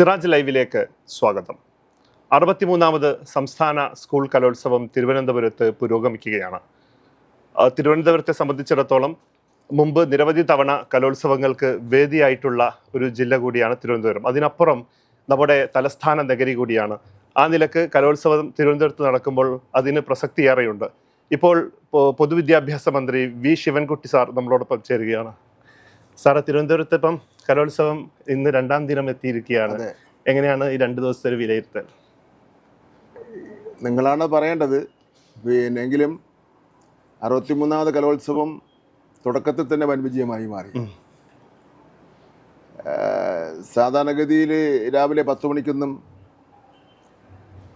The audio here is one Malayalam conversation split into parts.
സിറാജ് ലൈവിലേക്ക് സ്വാഗതം. അറുപത്തിമൂന്നാമത് സംസ്ഥാന സ്കൂൾ കലോത്സവം തിരുവനന്തപുരത്ത് പുരോഗമിക്കുകയാണ്. തിരുവനന്തപുരത്തെ സംബന്ധിച്ചിടത്തോളം മുമ്പ് നിരവധി തവണ കലോത്സവങ്ങൾക്ക് വേദിയായിട്ടുള്ള ഒരു ജില്ല കൂടിയാണ് തിരുവനന്തപുരം. അതിനപ്പുറം നമ്മുടെ തലസ്ഥാന നഗരി കൂടിയാണ്. ആ നിലയ്ക്ക് കലോത്സവം തിരുവനന്തപുരത്ത് നടക്കുമ്പോൾ അതിന് പ്രസക്തിയേറെയുണ്ട് ഇപ്പോൾ പൊതുവിദ്യാഭ്യാസ മന്ത്രി വി. ശിവൻകുട്ടി സാർ നമ്മളോടൊപ്പം ചേരുകയാണ്. സാറ് തിരുവനന്തപുരത്ത് ഇപ്പം കലോത്സവം ഇന്ന് രണ്ടാം ദിനം എത്തിയിരിക്കുകയാണ്. എങ്ങനെയാണ് ഈ രണ്ട് ദിവസത്തെ ഒരു വിലയിരുത്തൽ? നിങ്ങളാണ് പറയേണ്ടത്. പിന്നെങ്കിലും അറുപത്തിമൂന്നാമത് കലോത്സവം തുടക്കത്തിൽ തന്നെ വൻ വിജയമായി മാറി. സാധാരണഗതിയിൽ രാവിലെ പത്ത് മണിക്കൊന്നും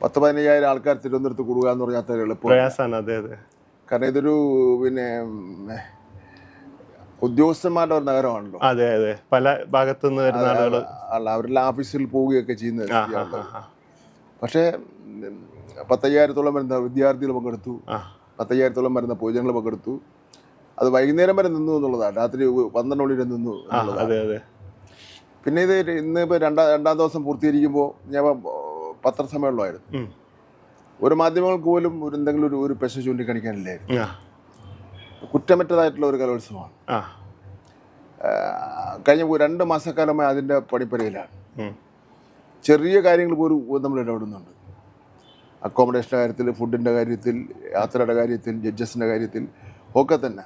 പത്ത് പതിനയ്യായിരം ആൾക്കാർ തിരുവനന്തപുരത്ത് കൂടുക എന്ന് പറഞ്ഞാൽ അത്ര എളുപ്പം. കാരണം ഇതൊരു പിന്നെ ഉദ്യോഗസ്ഥന്മാരുടെ ഒരു നഗരമാണല്ലോ. അതെ അതെ. പല ഭാഗത്തു നിന്ന് വരുന്ന ആളുകൾ അല്ല അവരെല്ലാം ഓഫീസിൽ പോവുകയൊക്കെ ചെയ്യുന്നത് പക്ഷേ പത്തയ്യായിരത്തോളം വരുന്ന വിദ്യാർത്ഥികൾ പങ്കെടുത്തു. പത്തയ്യായിരത്തോളം വരുന്ന പൊതുജനങ്ങൾ പങ്കെടുത്തു. അത് വൈകുന്നേരം വരെ നിന്നു എന്നുള്ളതാണ്. രാത്രി പന്ത്രണ്ട് മണി വരെ നിന്നു അതെ അതെ. പിന്നെ ഇത് ഇന്ന് ഇപ്പൊ രണ്ടാം രണ്ടാം ദിവസം പൂർത്തീകരിക്കുമ്പോൾ ഞാൻ പത്രസമ്മേളനമായിരുന്നു. ഒരു മാധ്യമങ്ങൾക്ക് പോലും ഒരു എന്തെങ്കിലും ഒരു ഒരു പെശ ചൂണ്ടിക്കാണിക്കാനില്ലായിരുന്നു. കുറ്റമറ്റതായിട്ടുള്ള ഒരു കലോത്സവമാണ്. കഴിഞ്ഞ രണ്ട് മാസക്കാലമായി അതിന്റെ പണിപ്പരയിലാണ്. ചെറിയ കാര്യങ്ങൾ പോലും നമ്മൾ ഇടപെടുന്നുണ്ട്. അക്കോമഡേഷന്റെ കാര്യത്തിൽ ഫുഡിന്റെ കാര്യത്തിൽ യാത്രയുടെ കാര്യത്തിൽ ജഡ്ജസിന്റെ കാര്യത്തിൽ ഒക്കെ തന്നെ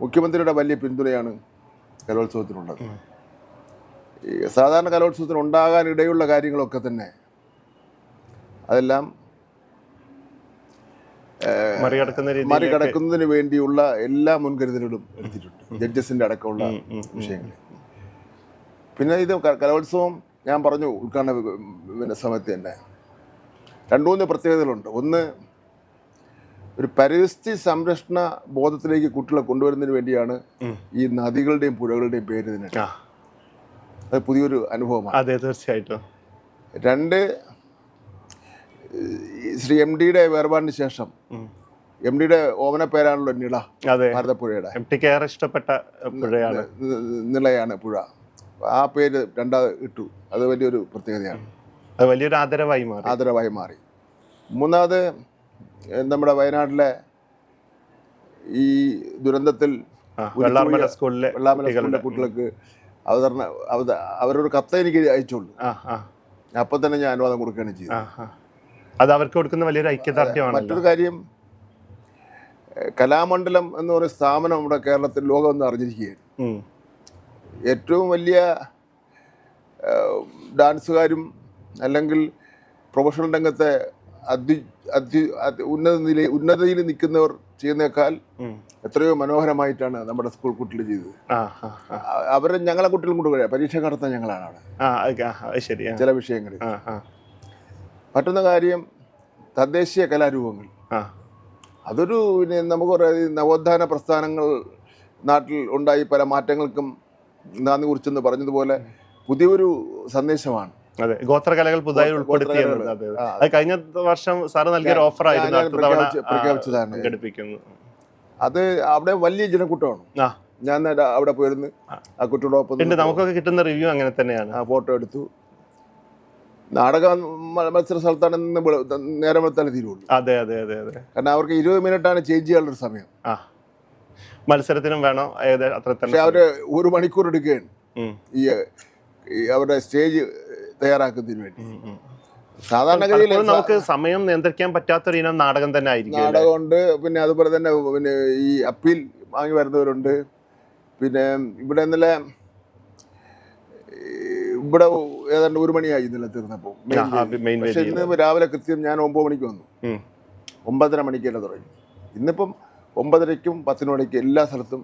മുഖ്യമന്ത്രിയുടെ വലിയ പിന്തുണയാണ് കലോത്സവത്തിനുള്ളത്. ഈ സാധാരണ കലോത്സവത്തിന് ഉണ്ടാകാൻ ഇടയുള്ള കാര്യങ്ങളൊക്കെ തന്നെ അതെല്ലാം മറികടക്കുന്നതിന് വേണ്ടിയുള്ള എല്ലാ മുൻകരുതലുകളും എടുത്തിട്ടുണ്ട്. ജഡ്ജസിന്റെ അടക്കമുള്ള വിഷയങ്ങൾ പിന്നെ ഇത് കലോത്സവം ഞാൻ പറഞ്ഞു ഉദ്ഘാടന പിന്നെ സമയത്ത് തന്നെ. രണ്ടു മൂന്ന് പ്രത്യേകതകളുണ്ട്. ഒന്ന് ഒരു പരിസ്ഥിതി സംരക്ഷണ ബോധത്തിലേക്ക് കുട്ടികളെ കൊണ്ടുവരുന്നതിന് വേണ്ടിയാണ് ഈ നദികളുടെയും പുഴകളുടെയും പേര് ഇതിന്. അത് പുതിയൊരു അനുഭവമാണ്. അതെ തീർച്ചയായിട്ടും. രണ്ട് ശ്രീ എം ഡിയുടെ വേർപാടിന് ശേഷം. എം ഡിയുടെ ഓമന പേരാണല്ലോ നിള ഭാരതപ്പുഴയുടെ. ഇഷ്ടപ്പെട്ട പുഴയാണ്. നിളയാണ് പുഴ. ആ പേര് രണ്ടാ ഇട്ടു. അത് വലിയൊരു പ്രത്യേകതയാണ്. അത് വലിയൊരു ആദരവായി മാറി. ആദരവായി മാറി. മൂന്നാമത് നമ്മുടെ വയനാട്ടിലെ ഈ ദുരന്തത്തിൽ വെള്ളാർമല സ്കൂളിലെ സ്കൂളിലെ കുട്ടികൾക്ക് അവതരണ അവരുടെ അവരൊരു കത്ത് എനിക്ക് അയച്ചുള്ളൂ. അപ്പം തന്നെ ഞാൻ അനുവാദം കൊടുക്കുകയാണ് ചെയ്തത്. ആ. അത് അവർക്ക് കൊടുക്കുന്ന വലിയൊരു ഐക്യദാർഢ്യമാണ് മറ്റൊരു കാര്യം കലാമണ്ഡലം എന്ന് പറയുന്ന സ്ഥാപനം നമ്മുടെ കേരളത്തിൽ ലോകം ഒന്ന് അറിഞ്ഞിരിക്കുകയാണ് ഏറ്റവും വലിയ ഡാൻസുകാരും അല്ലെങ്കിൽ പ്രൊഫഷണൽ രംഗത്തെ അതി അതി ഉന്നത നില ഉന്നതയിൽ നിൽക്കുന്നവർ ചെയ്യുന്നേക്കാൾ എത്രയോ മനോഹരമായിട്ടാണ് നമ്മുടെ സ്കൂൾ കുട്ടികൾ ചെയ്തത്. അവരെ ഞങ്ങളെ കുട്ടികളും കൊണ്ട് പരീക്ഷ നടത്താൻ ഞങ്ങളാണ് അവിടെ. ശരി ചില വിഷയങ്ങളിൽ. മറ്റൊന്ന് കാര്യം തദ്ദേശീയ കലാരൂപങ്ങൾ. അതൊരു പിന്നെ നമുക്ക് പറയാം നവോത്ഥാന പ്രസ്ഥാനങ്ങൾ നാട്ടിൽ ഉണ്ടായി പല മാറ്റങ്ങൾക്കും നാന്ദി കുറിച്ചെന്ന് പറഞ്ഞതുപോലെ പുതിയൊരു സന്ദേശമാണ്. അതെ ഗോത്രകലകൾ പുതുതായി അതെ കഴിഞ്ഞ വർഷം സാറ് നൽകിയൊരു ഓഫർ പ്രഖ്യാപിച്ചതാണ്. അത് അവിടെ വലിയ ജനക്കൂട്ടമാണ്. ഞാൻ അവിടെ പോയിരുന്നു. ആ. കുട്ടിയോടൊപ്പം നമുക്കൊക്കെ കിട്ടുന്ന റിവ്യൂ അങ്ങനെ തന്നെയാണ്. ആ ഫോട്ടോ എടുത്തു. നാടക മത്സര സ്ഥലത്താണ് വെളു- നേരം വെളുത്താലേ തീരുള്ളൂ. അതെ അതെ അതെ അതെ. കാരണം അവർക്ക് ഇരുപത് മിനിറ്റാണ് ചേഞ്ച് ചെയ്യാനുള്ള ഒരു സമയം. ആ. മത്സരത്തിനും വേണം ഏത് അത്ര പക്ഷെ അവർ ഒരു മണിക്കൂർ എടുക്കുകയാണ്. ഈ അവരുടെ സ്റ്റേജ് തയ്യാറാക്കുന്നതിന് വേണ്ടി. സാധാരണഗതിയിൽ നമുക്ക് സമയം നിയന്ത്രിക്കാൻ പറ്റാത്തൊരു ഇനം നാടകം തന്നെ ആയിരിക്കും? നാടകമുണ്ട് പിന്നെ അതുപോലെ തന്നെ പിന്നെ ഈ അപ്പീൽ വാങ്ങി വരുന്നവരുണ്ട്. പിന്നെ ഇവിടെ ഇന്നലെ ഇവിടെ ഏതാണ്ട് ഒരു മണിയായി ഇന്നലെ തീർന്നപ്പോൾ. മെയിൻ പക്ഷെ ഇന്ന് രാവിലെ കൃത്യം ഞാൻ ഒമ്പത് മണിക്ക് വന്നു. ഒമ്പതര മണിക്ക് തന്നെ തുടങ്ങി. ഇന്നിപ്പം ഒമ്പതരയ്ക്കും പത്തിന് മണിക്ക് എല്ലാ സ്ഥലത്തും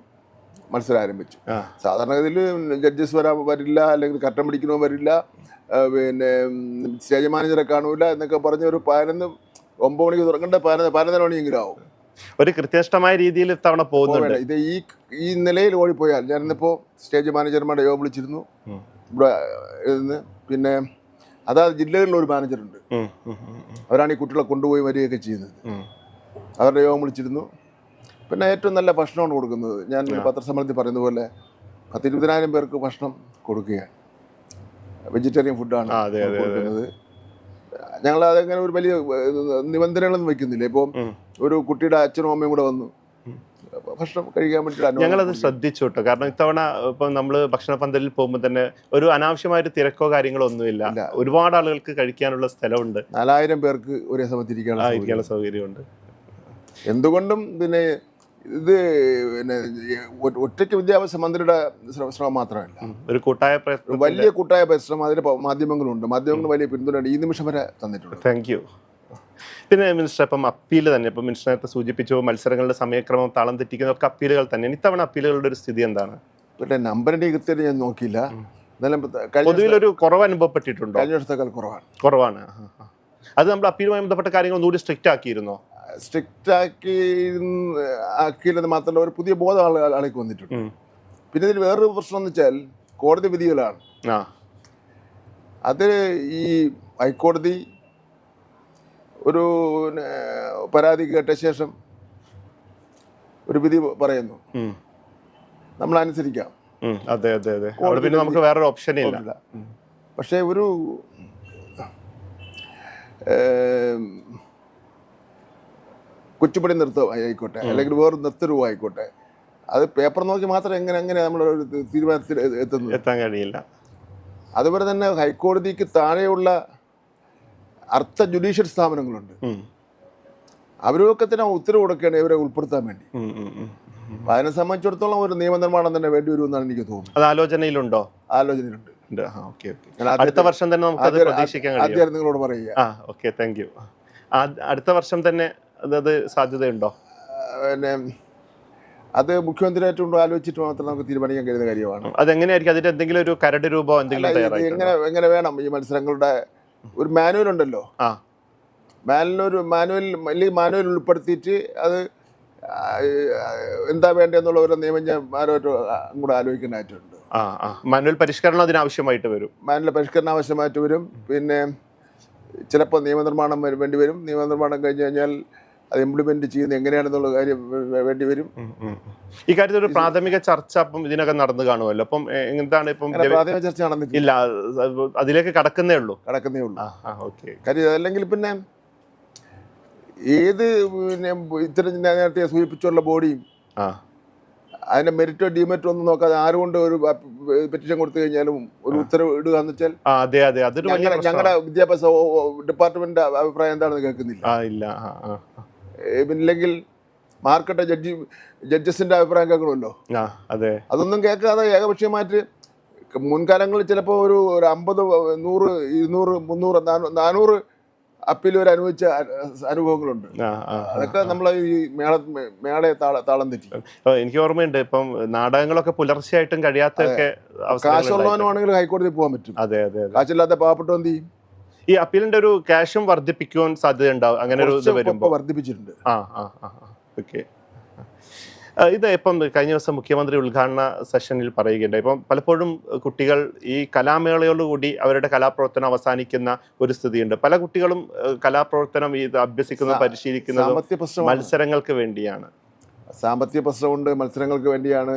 മത്സരം ആരംഭിച്ചു സാധാരണഗതിയിൽ ജഡ്ജസ് വരാൻ വരില്ല അല്ലെങ്കിൽ കട്ടം പിടിക്കണോ വരില്ല പിന്നെ സ്റ്റേജ് മാനേജറെ കാണൂല എന്നൊക്കെ പറഞ്ഞ ഒരു പതിനൊന്ന് ഒമ്പത് മണിക്ക് തുടങ്ങേണ്ട പതിനൊന്ന് പതിനൊന്നര മണിയെങ്കിലും ആവും. ഒരു കൃത്യമായ രീതിയിൽ തവണ പോകുന്നുണ്ട്. ഇത് ഈ ഈ നിലയിൽ ഓടിപ്പോയാൽ ഞാൻ ഇന്നിപ്പോൾ സ്റ്റേജ് മാനേജർമാരുടെ യോഗം വിളിച്ചിരുന്നു. ഇവിടെ ഇരുന്ന് പിന്നെ അതായത് ജില്ലകളിൽ ഒരു മാനേജറുണ്ട് അവരാണ് ഈ കുട്ടികളെ കൊണ്ടുപോയി വരികയൊക്കെ ചെയ്യുന്നത്. അവരുടെ യോഗം വിളിച്ചിരുന്നു. പിന്നെ ഏറ്റവും നല്ല ഭക്ഷണമാണ് കൊടുക്കുന്നത്. ഞാൻ പത്രസമ്മേളനത്തിൽ പറയുന്ന പോലെ പത്തിരുപതിനായിരം പേർക്ക് ഭക്ഷണം കൊടുക്കുകയാണ്. വെജിറ്റേറിയൻ ഫുഡാണ് അതെ, അതെ, അതെ. കൊടുക്കുന്നത്. ഞങ്ങൾ അതങ്ങനെ ഒരു വലിയ നിബന്ധനകളൊന്നും വെക്കുന്നില്ല ഇപ്പം ഒരു കുട്ടിയുടെ അച്ഛനും അമ്മയും കൂടെ വന്നു. ഭക്ഷണം കഴിക്കാൻ വേണ്ടി ഞങ്ങളത്. ശ്രദ്ധിച്ചു കേട്ടോ. കാരണം ഇത്തവണ ഇപ്പം നമ്മൾ ഭക്ഷണ പന്തലിൽ പോകുമ്പോൾ തന്നെ ഒരു അനാവശ്യമായിട്ട് തിരക്കോ കാര്യങ്ങളോ ഒന്നുമില്ല. ഒരുപാട് ആളുകൾക്ക് കഴിക്കാനുള്ള സ്ഥലമുണ്ട്. നാലായിരം പേർക്ക് ഒരേ സമയത്ത് ഇരിക്കാനുള്ള ആ സൗകര്യം. ഇരിക്കാനുള്ള സൗകര്യമുണ്ട്. എന്തുകൊണ്ടും പിന്നെ ഇത് പിന്നെ ഒറ്റയ്ക്ക് വിദ്യാഭ്യാസ മന്ത്രിയുടെ ശ്ര- ശ്രമം മാത്രമല്ല. ഒരു കൂട്ടായ പ്രയത്നം വലിയ കൂട്ടായ പരിശ്രമം അതിന് മാധ്യമങ്ങളുണ്ട്. മാധ്യമങ്ങൾ വലിയ പിന്തുണ ഈ നിമിഷം വരെ തന്നിട്ടുണ്ട്. താങ്ക് യു പിന്നെ മിനിസ്റ്റർ ഇപ്പം അപ്പീൽ തന്നെ. ഇപ്പം മിനിസ്റ്റർ നേരത്തെ സൂചിപ്പിച്ചു മത്സരങ്ങളുടെ സമയക്രമം താളം തെറ്റിക്കുന്നതൊക്കെ അപ്പീലുകൾ തന്നെ. ഇത്തവണ അപ്പീലുകളുടെ ഒരു സ്ഥിതി എന്താണ്? പിന്നെ നമ്പറിന്റെ കൃത്യത ഞാൻ നോക്കിയില്ല. കഴിഞ്ഞ കുറവ് അനുഭവപ്പെട്ടിട്ടുണ്ടോ? കഴിഞ്ഞ വർഷത്തേക്കാൾ കുറവാണ്. കുറവാണ്. അത് നമ്മൾ അപ്പീലുമായി ബന്ധപ്പെട്ട കാര്യങ്ങൾ ഒന്നുകൂടി സ്ട്രിക്റ്റ് ആക്കിയിരുന്നോ? സ്ട്രിക്റ്റ് ആക്കി ആക്കിയില്ലെന്ന് മാത്രമല്ല ഒരു പുതിയ ബോധം ആളുകൾക്ക് ആളേക്ക് വന്നിട്ടുണ്ട്. പിന്നെ ഇതിൽ വേറൊരു പ്രശ്നം എന്ന് വെച്ചാൽ കോടതി വിധികളാണ്. ആ. അത് ഈ ഹൈക്കോടതി ഒരു പരാതി കേട്ട ശേഷം ഒരു വിധി പറയുന്നു. നമ്മൾ അനുസരിക്കാം. അതെ അതെ അതെ. പിന്നെ നമുക്ക് വേറൊരു ഓപ്ഷൻ ഇല്ല. പക്ഷേ ഒരു കുറ്റിപ്പണി നൃത്തം ആയിക്കോട്ടെ അല്ലെങ്കിൽ വേറെ നൃത്തരൂപം ആയിക്കോട്ടെ അത് പേപ്പർ നോക്കി മാത്രം എങ്ങനെ എങ്ങനെ നമ്മൾ ഒരു തീരുമാനത്തിൽ എത്തുന്നു എത്തുന്നത്? എത്താൻ കഴിയില്ല. അതുപോലെ തന്നെ ഹൈക്കോടതിക്ക് താഴെയുള്ള അർത്ഥ ജുഡീഷ്യൽ സ്ഥാപനങ്ങളുണ്ട്. അവരൊക്കെ തന്നെ ഉത്തരവ് കൊടുക്കുകയാണ് ഇവരെ ഉൾപ്പെടുത്താൻ വേണ്ടി. അപ്പൊ അതിനെ സംബന്ധിച്ചിടത്തോളം ഒരു നിയമനിർമ്മാണം തന്നെ വേണ്ടി വരുമെന്നാണ് എനിക്ക് തോന്നുന്നത്. അത് ആലോചനയിലുണ്ടോ? ആലോചനയിലുണ്ട്. അടുത്ത വർഷം തന്നെ നമുക്ക് പ്രതീക്ഷിക്കാൻ ആദ്യം നിങ്ങളോട് പറയുക. ഓക്കെ താങ്ക് യു അടുത്ത വർഷം തന്നെ അത് സാധ്യതയുണ്ടോ? പിന്നെ അത് മുഖ്യമന്ത്രിയായിട്ടുണ്ടോ ആലോചിച്ചിട്ട് മാത്രം നമുക്ക് തീരുമാനിക്കാൻ കഴിയുന്ന കാര്യമാണ്. അതെങ്ങനെയായിരിക്കും? അതിന്റെ എന്തെങ്കിലും ഒരു കരട് രൂപം എന്തെങ്കിലും എങ്ങനെ എങ്ങനെ വേണം ഈ മത്സരങ്ങളുടെ ഒരു മാനുവൽ ഉണ്ടല്ലോ. ആ. മാനുവൽ മാനുവൽ അല്ലെങ്കിൽ മാനുവൽ ഉൾപ്പെടുത്തിയിട്ട് അത് എന്താ വേണ്ടതെന്നുള്ള ഒരു നിയമം ഞാൻ ആലോചിക്കേണ്ടതായിട്ടുണ്ട് കൂടെ ആലോചിക്കാനായിട്ടുണ്ട് മാനുവൽ പരിഷ്കരണം അതിനാവശ്യമായിട്ട് വരും. മാനുവൽ പരിഷ്കരണം ആവശ്യമായിട്ട് വരും. പിന്നെ ചിലപ്പോൾ നിയമനിർമ്മാണം വേണ്ടി വരും. നിയമനിർമ്മാണം കഴിഞ്ഞ് കഴിഞ്ഞാൽ അത് ഇംപ്ലിമെന്റ് ചെയ്യുന്നത് എങ്ങനെയാണെന്നുള്ള കാര്യം വേണ്ടി വരും. ഈ കാര്യത്തിൽ ഒരു പ്രാഥമിക ചർച്ച അപ്പം ഇതിനൊക്കെ നടന്നു കാണുമല്ലോ. അപ്പം എന്താണ് ഇപ്പം പ്രാഥമിക ചർച്ച നടന്നിട്ടില്ല. ഇല്ല അതിലേക്ക് കടക്കുന്നേ ഉള്ളൂ. കടക്കുന്നേ ഉള്ളൂ. കാര്യം അല്ലെങ്കിൽ പിന്നെ ഏത് പിന്നെ ഇത്തരം നേരത്തെ സൂചിപ്പിച്ചുള്ള ബോഡിയും അതിന്റെ മെറിറ്റോ ഡിമെറിറ്റോ ഒന്നും നോക്കാതെ ആരുകൊണ്ട് ഒരു പെറ്റീഷൻ കൊടുത്തു കഴിഞ്ഞാലും ഒരു ഉത്തരവ് ഇടുക എന്ന് വെച്ചാൽ അതെ അതെ. അതൊരു ഞങ്ങളുടെ വിദ്യാഭ്യാസ ഡിപ്പാർട്ട്മെന്റ് അഭിപ്രായം എന്താണെന്ന് കേൾക്കുന്നില്ല. ഇല്ല ഇല്ലെങ്കിൽ മാർക്കറ്റ് ജഡ്ജി ജഡ്ജസിന്റെ അഭിപ്രായം കേൾക്കണമല്ലോ. അതെ. അതൊന്നും കേൾക്കാതെ ഏകപക്ഷീയമായിട്ട് മുൻകാലങ്ങളിൽ ചിലപ്പോൾ ഒരു ഒരു അമ്പത് നൂറ് ഇരുന്നൂറ് മുന്നൂറ് നാനൂ- നാനൂറ് അപ്പീൽ വരെ അനുഭവിച്ച അനുഭവങ്ങളുണ്ട്. അതൊക്കെ നമ്മൾ ഈ മേള മേളയെ താള താളം തെറ്റി. എനിക്ക് ഓർമ്മയുണ്ട് ഇപ്പം നാടകങ്ങളൊക്കെ പുലർച്ചെയായിട്ടും കഴിയാത്തൊക്കെ. കാശുള്ളവനുമാണെങ്കിൽ ഹൈക്കോടതി പോകാൻ പറ്റും. അതെ അതെ കാശില്ലാത്ത പാവപ്പെട്ടവന്തി ചെയ്യും? ഈ അപ്പീലിന്റെ ഒരു ക്യാഷും വർദ്ധിപ്പിക്കുവാൻ സാധ്യത ഉണ്ടാവും അങ്ങനെ ഒരു ഇത് വരുമ്പോൾ വർദ്ധിപ്പിച്ചിട്ടുണ്ട്. ആ ആ ആ ഓക്കെ. ഇത് ഇപ്പം കഴിഞ്ഞ ദിവസം മുഖ്യമന്ത്രി ഉദ്ഘാടന സെഷനിൽ പറയുകയുണ്ടായി. ഇപ്പം പലപ്പോഴും കുട്ടികൾ ഈ കലാമേളയോടുകൂടി അവരുടെ കലാപ്രവർത്തനം അവസാനിക്കുന്ന ഒരു സ്ഥിതിയുണ്ട്. പല കുട്ടികളും കലാപ്രവർത്തനം ഇത് അഭ്യസിക്കുന്ന പരിശീലിക്കുന്നതും പ്രശ്നമാണ്. മത്സരങ്ങൾക്ക് വേണ്ടിയാണ്. സാമ്പത്തിക പ്രശ്നമുണ്ട് മത്സരങ്ങൾക്ക് വേണ്ടിയാണ്.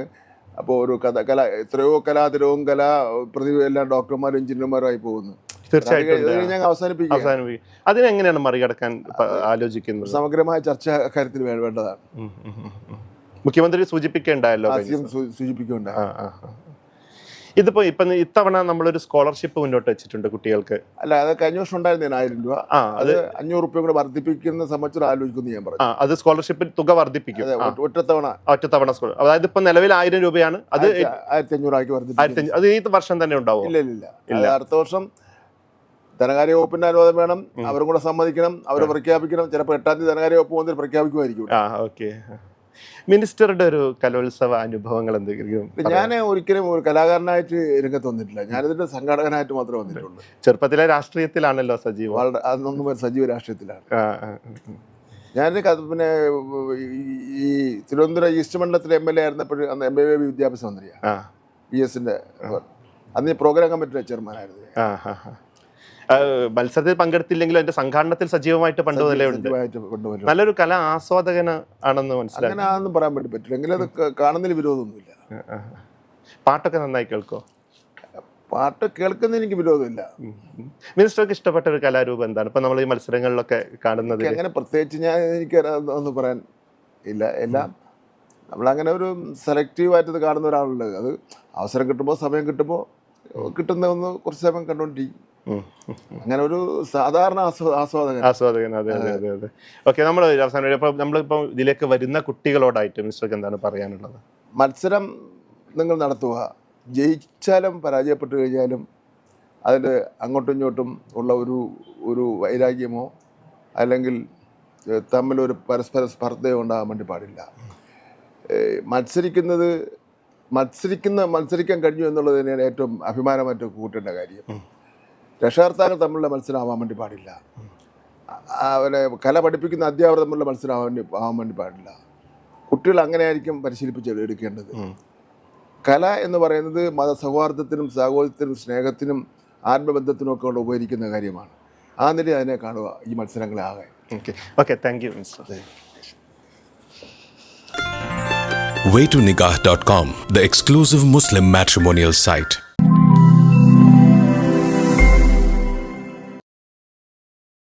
അപ്പോൾ ഒരു കഥ കല എത്രയോ കലാതിരവും കലാ പ്രതിഭ എല്ലാം ഡോക്ടർമാരും എഞ്ചിനീയർമാരും ആയി പോകുന്നു. തീർച്ചയായിട്ടും അവസാനിപ്പിക്കും അതിനെങ്ങനെയാണ് മറികടക്കാൻ ആലോചിക്കുന്നത്? സമഗ്രമായ ചർച്ച കാര്യത്തിൽ വേണ്ടതാണ്. മുഖ്യമന്ത്രി സൂചിപ്പിക്കേണ്ടല്ലോ സൂചിപ്പിക്കേണ്ട. ഇതിപ്പോ ഇപ്പൊ ഇത്തവണ നമ്മളൊരു സ്കോളർഷിപ്പ് മുന്നോട്ട് വെച്ചിട്ടുണ്ട് കുട്ടികൾക്ക്. അല്ല അത് കഴിഞ്ഞ വർഷം ഉണ്ടായിരുന്നേ ആയിരം രൂപ. ആ അത് അഞ്ഞൂറ് റുപ്യ കൂടെ വർദ്ധിപ്പിക്കുന്ന സംബന്ധിച്ച് ആലോചിക്കുന്നു ഞാൻ പറഞ്ഞു. അത് സ്കോളർഷിപ്പിൽ തുക വർദ്ധിപ്പിക്കും. ഒറ്റത്തവണ. ഒറ്റത്തവണ സ്കോളർ അതായത് ഇപ്പൊ നിലവിൽ ആയിരം രൂപയാണ്. അത് ആയിരത്തി- അഞ്ഞൂറ് അഞ്ഞൂറാക്കി വർദ്ധിപ്പിക്കും അത് ഈ വർഷം തന്നെ ഉണ്ടാവും ഇല്ല ഇല്ല അടുത്ത വർഷം ധനകാര്യ വകുപ്പിന്റെ അനുവാദം വേണം. അവരും കൂടെ സമ്മതിക്കണം. അവർ പ്രഖ്യാപിക്കണം. ചിലപ്പോൾ എട്ടാം തീയതി ധനകാര്യ വകുപ്പ് വന്നിട്ട് പ്രഖ്യാപിക്കുമായിരിക്കും ആ ഓക്കെ. മിനിസ്റ്ററുടെ ഒരു കലോത്സവ അനുഭവങ്ങൾ എന്തെങ്കിലും ഞാൻ ഒരിക്കലും ഒരു കലാകാരനായിട്ട് രംഗത്ത് വന്നിട്ടില്ല. ഞാനിതിന്റെ സംഘാടകനായിട്ട് മാത്രമേ വന്നിട്ടുള്ളൂ. ചെറുപ്പത്തിലെ രാഷ്ട്രീയത്തിലാണല്ലോ സജീവ്. വളരെ അതൊന്നും സജീവ രാഷ്ട്രീയത്തിലാണ്. ഞാൻ പിന്നെ ഈ- തിരുവനന്തപുരം ഈസ്റ്റ് മണ്ഡലത്തിലെ എം എൽ എ ആയിരുന്നപ്പോഴും അന്ന് എം എ ബി വിദ്യാഭ്യാസ മന്ത്രിയാണ്. പി എസിന്റെ അന്ന് ഈ പ്രോഗ്രാം കമ്മിറ്റിയുടെ ചെയർമാനായിരുന്നു മത്സരത്തിൽ പങ്കെടുത്തില്ലെങ്കിലും അതിന്റെ സംഘാടനത്തിൽ സജീവമായിട്ട് പണ്ട് മുതലേ ഉണ്ട്. നല്ലൊരു കല ആസ്വാദകന ആണെന്ന് മനസ്സിലാക്കി പറയാൻ വേണ്ടി പറ്റില്ല. അത് കാണുന്നതിൽ വിരോധമൊന്നുമില്ല. പാട്ടൊക്കെ നന്നായി കേൾക്കോ? പാട്ട് കേൾക്കുന്നതിന് എനിക്ക് വിരോധമില്ല. മിനിസ്റ്റർക്ക് ഇഷ്ടപ്പെട്ട ഒരു കലാരൂപം എന്താണ്? ഇപ്പൊ നമ്മൾ ഈ മത്സരങ്ങളിലൊക്കെ കാണുന്നത് അങ്ങനെ പ്രത്യേകിച്ച് ഞാൻ എനിക്ക് ഒന്നും പറയാൻ ഇല്ല. എല്ലാം നമ്മളങ്ങനെ ഒരു സെലക്റ്റീവായിട്ട് ഇത് കാണുന്ന ഒരാളുണ്ട്. അത് അവസരം കിട്ടുമ്പോൾ സമയം കിട്ടുമ്പോൾ കിട്ടുന്ന ഒന്ന് കുറച്ച് സമയം കണ്ടുകൊണ്ടിരിക്കും അങ്ങനെ ഒരു സാധാരണ ആസ്വാദകൻ. ആസ്വാദകൻ അതെ അതെ അതെ. അതെ ഓക്കെ നമ്മൾ അവസാനം അപ്പോൾ നമ്മളിപ്പോൾ ഇതിലേക്ക് വരുന്ന കുട്ടികളോടായിട്ട് മിസ്റ്റർക്ക് എന്താണ് പറയാനുള്ളത്? മത്സരം നിങ്ങൾ നടത്തുക. ജയിച്ചാലും പരാജയപ്പെട്ടു കഴിഞ്ഞാലും അതിൽ അങ്ങോട്ടും ഇങ്ങോട്ടും ഉള്ള ഒരു ഒരു വൈരാഗ്യമോ അല്ലെങ്കിൽ തമ്മിലൊരു പരസ്പര സ്പർദ്ധയോ ഉണ്ടാകാൻ വേണ്ടി പാടില്ല. മത്സരിക്കുന്നത് മത്സരിക്കുന്ന മത്സരിക്കാൻ കഴിഞ്ഞു എന്നുള്ളത് തന്നെയാണ് ഏറ്റവും അഭിമാനമായിട്ട് കൂട്ടേണ്ട കാര്യം. രക്ഷകർത്താക്കൾ തമ്മിലുള്ള മത്സരമാവാൻ വേണ്ടി പാടില്ല. അവരെ കല പഠിപ്പിക്കുന്ന അധ്യാപകർ തമ്മിലുള്ള മത്സരമാവാൻ വേണ്ടി ആവാൻ വേണ്ടി പാടില്ല. കുട്ടികൾ അങ്ങനെയായിരിക്കും പരിശീലിപ്പിച്ച് എടുക്കേണ്ടത്. കല എന്ന് പറയുന്നത് മതസൗഹാർദ്ദത്തിനും സാഹോദര്യത്തിനും സ്നേഹത്തിനും ആത്മബന്ധത്തിനും ഒക്കെ കൊണ്ട് ഉപകരിക്കുന്ന കാര്യമാണ്. ആ നില അതിനെ കാണുക ഈ മത്സരങ്ങളാകെ. ആകെ okay okay thank you Way to Nikah.com, the exclusive Muslim matrimonial site.